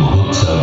Hooks up.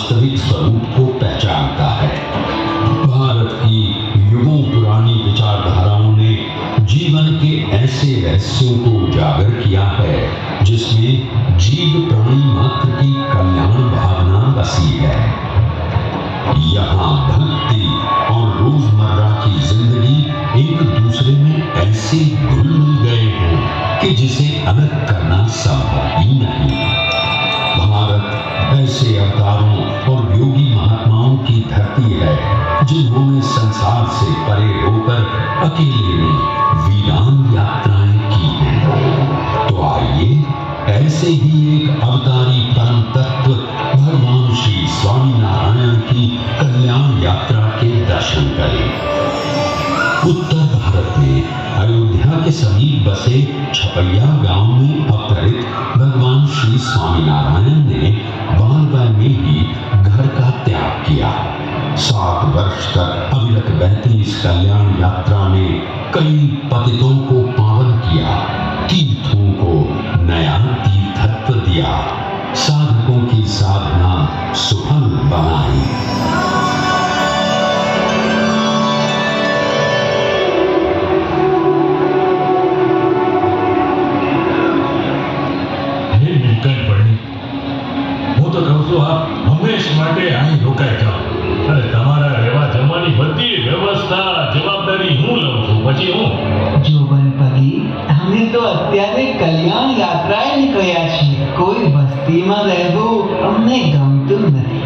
वास्तविक स्वरूप को पहचानता તો આપ હંમેશ માટે અહીં રોકાઈ જાઓ. અને તમારા રહેવા જમવાની બધી વ્યવસ્થા જવાબદારી હું લઉં છું. પછી હું? જોબનપતિ અમે તો અત્યારે કલ્યાણ યાત્રાએ નીકળ્યા છીએ. કોઈ વસ્તીમાં રહેવું અમને ગમતું નથી.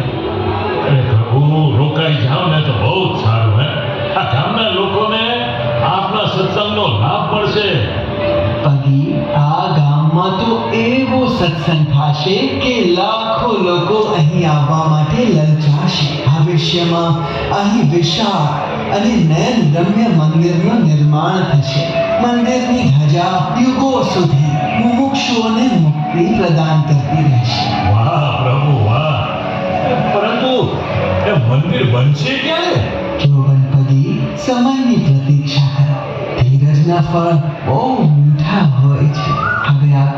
અરે પ્રભુ રોકાઈ જાઓ ને તો બહુ જ સારું હે? આ ગામના લોકોને આપના સત્સંગનો લાભ મળશે. પગી આ ગામમાં તો એ સત્સંગ થશે કે લાખો લોકો અહીં આવવા માટે લલચાશે? ભવિષ્યમાં અહીં વિશાળ અને નયન રમ્ય મંદિરનું નિર્માણ થશે. મંદિરની ધજા યુગો સુધી મુમુક્ષુઓને મુક્તિ પ્રદાન કરતી રહેશે. વાહ પ્રભુ વાહ. પરંતુ એ મંદિર બનશે ક્યારે? જો ગણપતિ સમયની પ્રતીક્ષા કરો ધીરજના ફળ બહુ મીઠા હોય છે. હવે આપ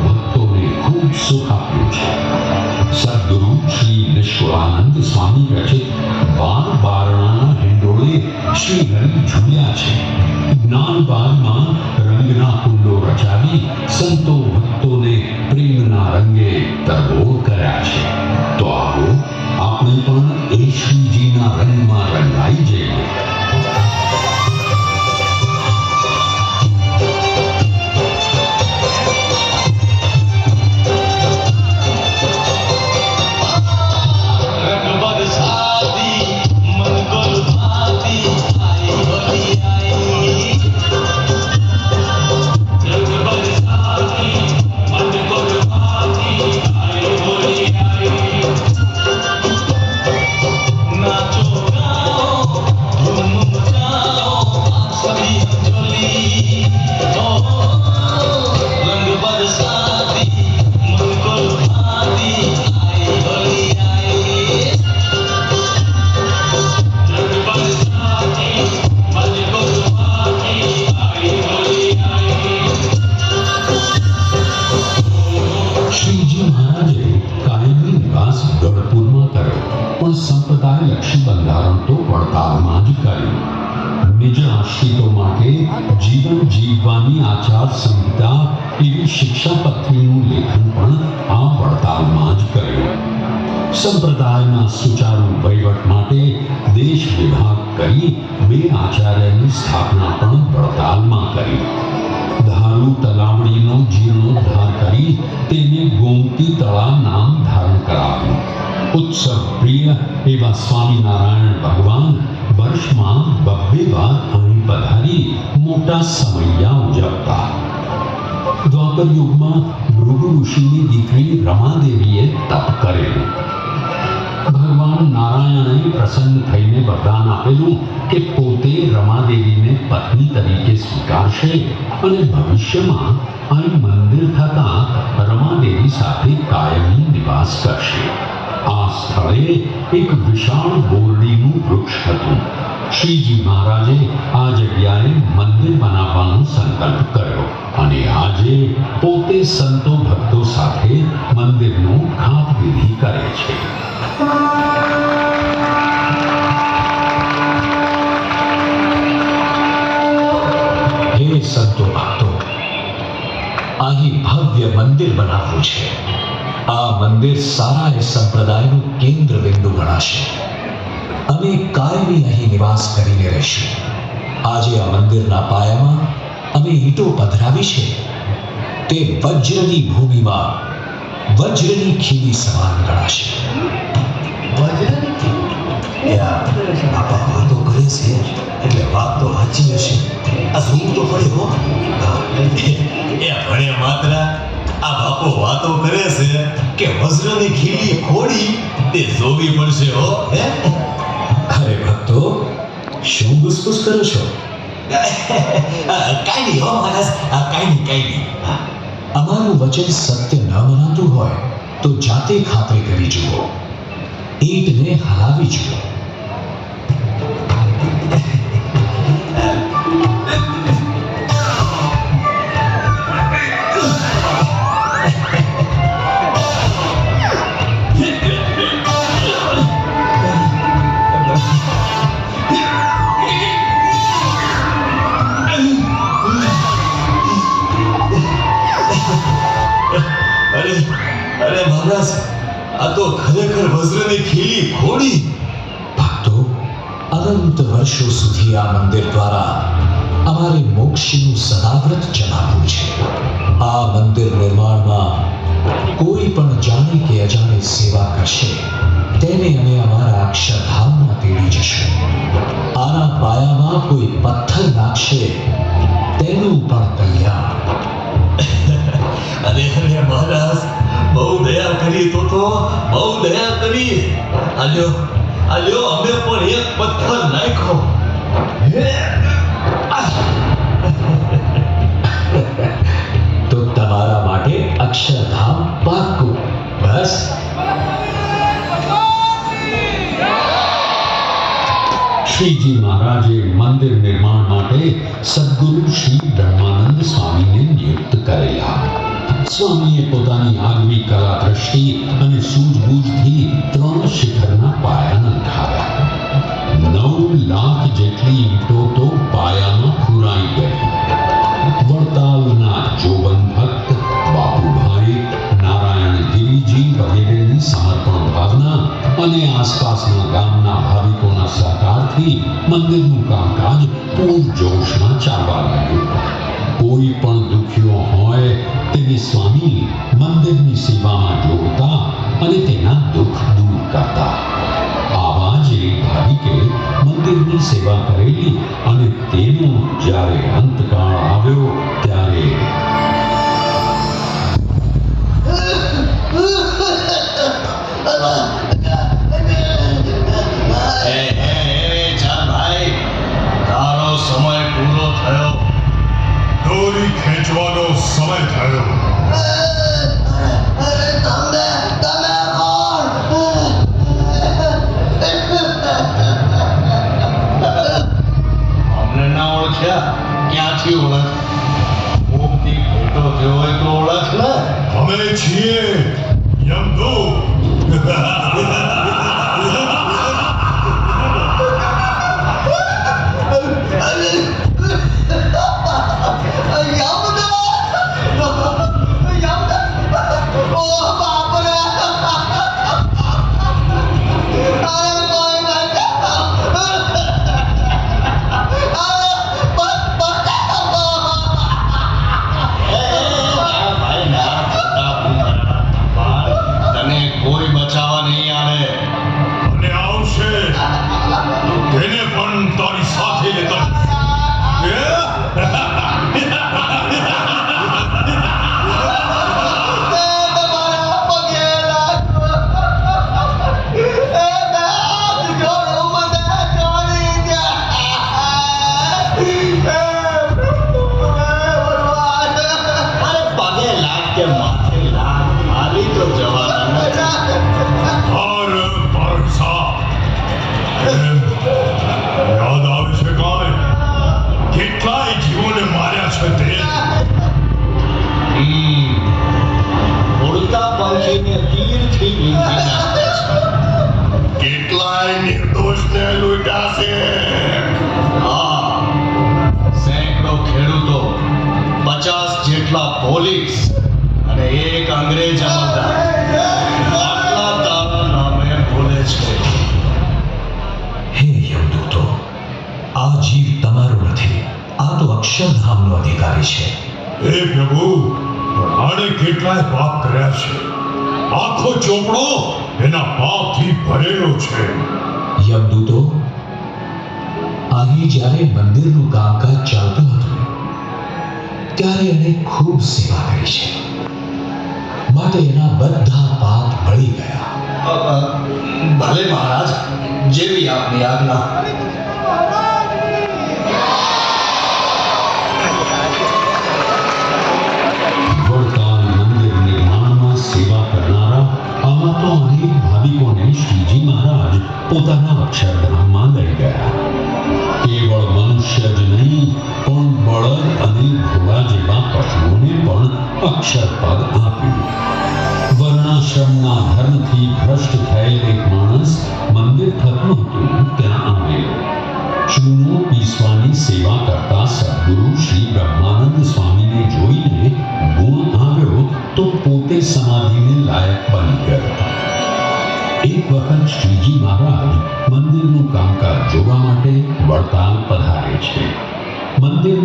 આકાર છે તો આવો આપણે પણ એ શ્રીજીના રંગમાં રંગાઈ જઈએ સંપ્રદાયના સુચારુ વહીવટ માટે દેશ વિભાગ કરી બે આચાર્યની સ્થાપના પણ વડતાલમાં કરી ધારુ તલાવડીનો જીર્ણોદ્ધાર કરી તેને ગોમતી તળા નામ ધારણ કરાવ્યું ઉત્સવ પ્રિય એવા સ્વામિનારાયણ ભગવાન વર્ષમાં બબ્બે વાર અહીં પધારી મોટા સમૈયા ઉજવતા દ્વાપર યુગમાં ભૃગુ ઋષિની દીકરી રમાદેવીએ તપ કરેલું ભગવાન નારાયણે પ્રસન્ન થઈને વરદાન આપેલું કે પોતે રમાદેવીને પત્ની તરીકે સ્વીકારશે અને ભવિષ્યમાં અહીં મંદિર થતાં રમાદેવી સાથે કાયમી નિવાસ કરશે. આ સ્થળે એક વિશાળ બોરડીનું વૃક્ષ હતું. શ્રીજી મહારાજે આ જગ્યાએ મંદિર બનાવવાનો સંકલ્પ કર્યો અને આજે પોતે સંતો ભક્તો સાથે મંદિરનો ખાત વિધિ કરે છે. સંતો ભક્તો, અહીં ભવ્ય મંદિર બનાવવું છે. આ મંદિર સારા એ સંપ્રદાયનું કેન્દ્ર બિંદુ ગણાશે. અમે કાયમી અહીં નિવાસ કરીને રહીશું. આજે આ મંદિરના પાયામાં અમે ઈંટો પધરાવી છે. તે વજ્રની ભૂમિમાં વજ્રની ખીલી સમાન ગણાશે. એ વાતો કરે છે એટલે વાત તો સાચી હશે. આ જોવું તો પડે એ ભણે માત્ર આ બાપો વાતો કરે છે કે વજ્રની ખીલી ખોડી તે જોવી પડશે હો હે? અરે ભક્તો શું ગુસગુસ કરો છો? કાઈ નહીં હો મહારાજ. આ કાંઈ નહીં કાંઈ નહીં. અમારું વચન સત્ય ન મનાતું હોય તો જાતે ખાતરી કરી જુઓ. ઈંટને હલાવી જુઓ. કરશે તેને અમે અમારા અક્ષરધામમાં તેડી જશું આના પાયામાં કોઈ પથ્થર નાખશે તેનું પણ કલ્યાણ અરે અરે મહારાજ બહુ દયા કરી તો તો બહુ દયા કરી આલ્યો આલ્યો અમે પણ એક પથ્થર નાખ્યો તો તમારા માટે અક્ષરધામ પાકું બસ શ્રીજી મહારાજે મંદિર નિર્માણ માટે સદગુરુ શ્રી બ્રહ્માનંદ સ્વામીને નિયુક્ત કરેલા સ્વામીએ પોતાની આગવી કલા દ્રષ્ટિ અને સૂઝબૂઝથી ત્રણ શિખરના પાયા નંખાવ્યા નવ લાખ જેટલી ઈંટો તો પાયામાં મંદિરનું કામકાજ પૂરજોશમાં ચાલવા લાગ્યું. કોઈ પણ દુખ્યો હોય, તેને સ્વામી મંદિરની સેવામાં જોડતા અને તેના દુઃખ દૂર કરતા. આવા જ એક ભાવિકે મંદિરની સેવા કરેલી ક્યાંથી ઓળખ. કોકથી ભેટો થયો હોય તો ઓળખ ને? અમે છીએ. God is hot. પચાસ જેટલા પોલીસ અને એક અંગ્રેજ આટલા તારા નામે બોલે છે. હે યમદૂતો આ જીવ તમારો નથી આ તો અક્ષરધામનો અધિકારી છે. હે પ્રભુ આણે કેટલાય પાપ કર્યા છે. આખો ચોપડો એના પાપથી ભરેલો છે. યમદૂતો અહીં જ્યારે મંદિરનું કામકાજ ચાલતું હતું ત્યારે એણે ખૂબ સેવા કરી છે માટે એના બધા પાપ બળી ગયા અ, અ, ભલે મહારાજ જેવી આપની આજ્ઞા વડતાલ મંદિર નિર્માણમાં સેવા કરનારા આમાં તો અનેક ભાવિકોને શ્રીજી મહારાજ પોતાના અક્ષરધામમાં લઈ ગયા અક્ષરપદ આપ્યું. વર્ણાશ્રમના ધર્મથી ભ્રષ્ટ થયેલ એક માણસ મંદિર થતું હતું.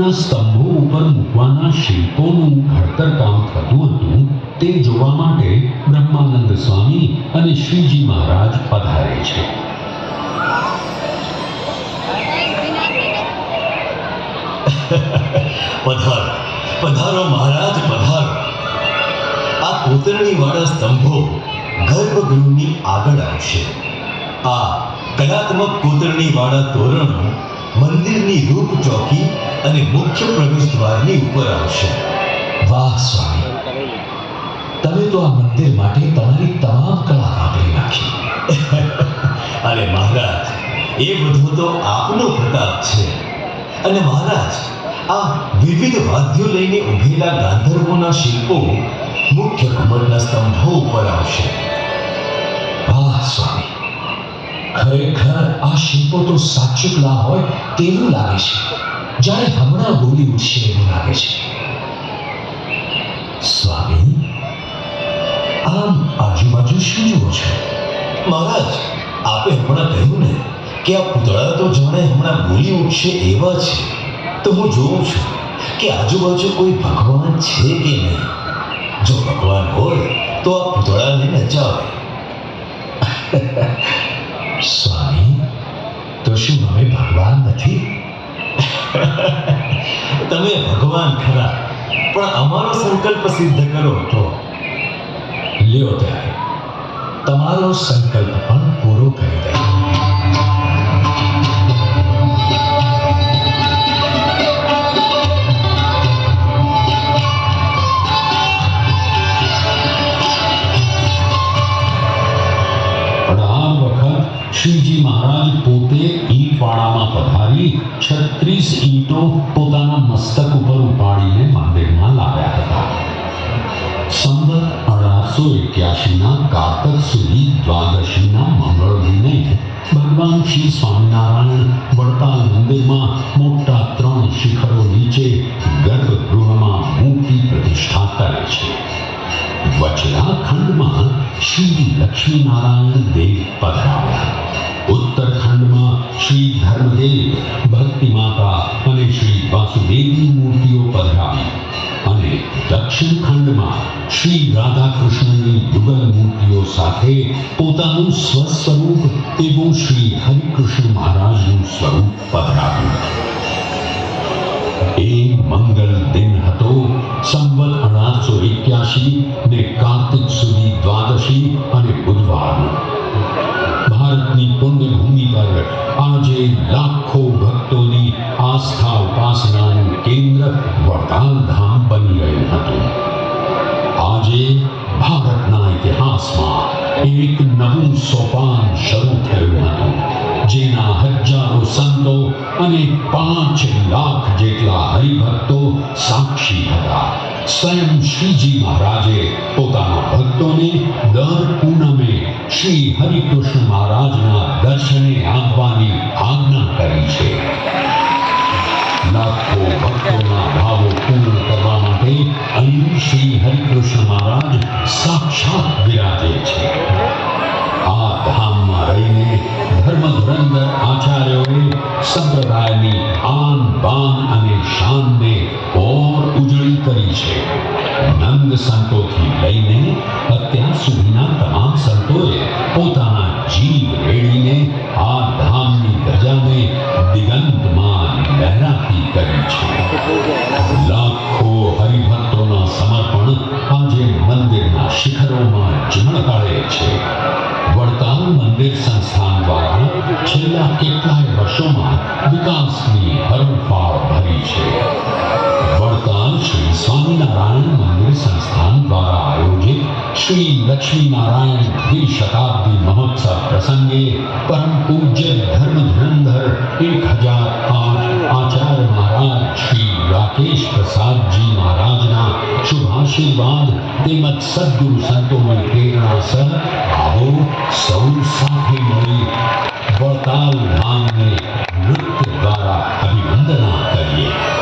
મંદિરના સ્તંભો ઉપર મૂકવાના શિલ્પોનું ઘડતર કામ થતું હતું. તે જોવા માટે બ્રહ્માનંદ સ્વામી અને શ્રીજી મહારાજ પધારે છે. પધારો. પધારો મહારાજ, પધારો. આ કોતરણી વાળા સ્તંભો ગર્ભગૃહની આગળ આવશે. આ કલાત્મક કોતરણી વાળા તોરણો મંદિરની રૂપ ચોકી અને મુખ્ય પ્રવેશ દ્વારની ઉપર આવશે. વાહ, સ્વામી. તમે તો આ મંદિર માટે તમારી તમામ કળા વાપરી નાખી. અને મહારાજ, એ બધું તો આપનો પ્રતાપ છે. અને મહારાજ, આ વિવિધ વાદ્યો લઈને ઉભેલા ગાંધર્વોના શિલ્પો મુખ્ય કમળના સ્તંભો ઉપર આવશે. વાહ, સ્વામી. ખરેખર આ શિલ્પો તો સાચું કલા હોય તેવું લાગે છે. જાણે હમણાં બોલી ઉઠશે એવું લાગે છે. સ્વામી, આમ આજુબાજુ શું જુઓ છો? મહારાજ, આપે હમણાં કહ્યું ને કે આ પૂતળા તો જાણે હમણાં બોલી ઉઠશે એવા છે. તો હું જોઉં છું કે આજુબાજુ કોઈ ભગવાન છે કે નહીં? જો ભગવાન હોય તો આ પૂતળાને નચાવે. સ્વામી, તો શું અમે ભગવાન નથી? તમે ભગવાન ખરા, પણ અમારો સંકલ્પ સિદ્ધ કરો તો. લ્યો ત્યારે, તમારો સંકલ્પ પણ પૂરો કરી દે શ્રીજી મહારાજ પોતે ઈંટવાળામાં પધારી છત્રીસ ઈંટો પોતાના મસ્તક ઉપર ઉપાડીને મંદિરમાં લાવ્યા હતા. સંવત અઢારસો એક્યાસીના કારતક સુધી દ્વાદશીના મંગળ દિને ભગવાન શ્રી સ્વામિનારાયણ વડતાલ મંદિરમાં મોટા ત્રણ શિખરો નીચે ગર્ભગૃહમાં મૂર્તિ પ્રતિષ્ઠા કરે છે. વચલા ખંડમાં શ્રી લક્ષ્મીનારાયણ દેવ પધરાવ્યા ઉત્તરખંડમાં શ્રી ધર્મદેવ ભક્તિ માતા અને શ્રી વાસુદેવની મૂર્તિઓ પધરાવી અને દક્ષિણ ખંડમાં શ્રી રાધા કૃષ્ણની યુગલ મૂર્તિઓ સાથે પોતાનું સ્વસ્વરૂપ એવું શ્રી મહારાજે પોતાના ભક્તોને દર પૂનમે શ્રી હરિકૃષ્ણ મહારાજના દર્શને આવવાની આજ્ઞા કરી છે. લાખો ભક્તોના ભાવો પૂર્ણ કરવા માટે અહીં શ્રી હરિકૃષ્ણ મહારાજ સાક્ષાત બિરાજે છે. આ ધામમાં રહીને ધર્મ ધુરંધર આચાર્યોએ સંપ્રદાયની આન બાન અને શાનને ઓર ઉજળી કરી છે. સંતોથી લઈને અત્યાર સુધીના श्री लक्ष्मी नारायण द्वि शताब्दी महोत्सव प्रसंगे परम पूज्य धर्म धुरंधर एक हज़ार पाँच आचार्य महाराज श्री राकेश प्रसाद जी महाराज ना शुभ आशीर्वाद संतों में प्रेरणा सह आओ सौ સૌ मई बड़ताल धाम में नृत्य द्वारा अभिनंदना करिए।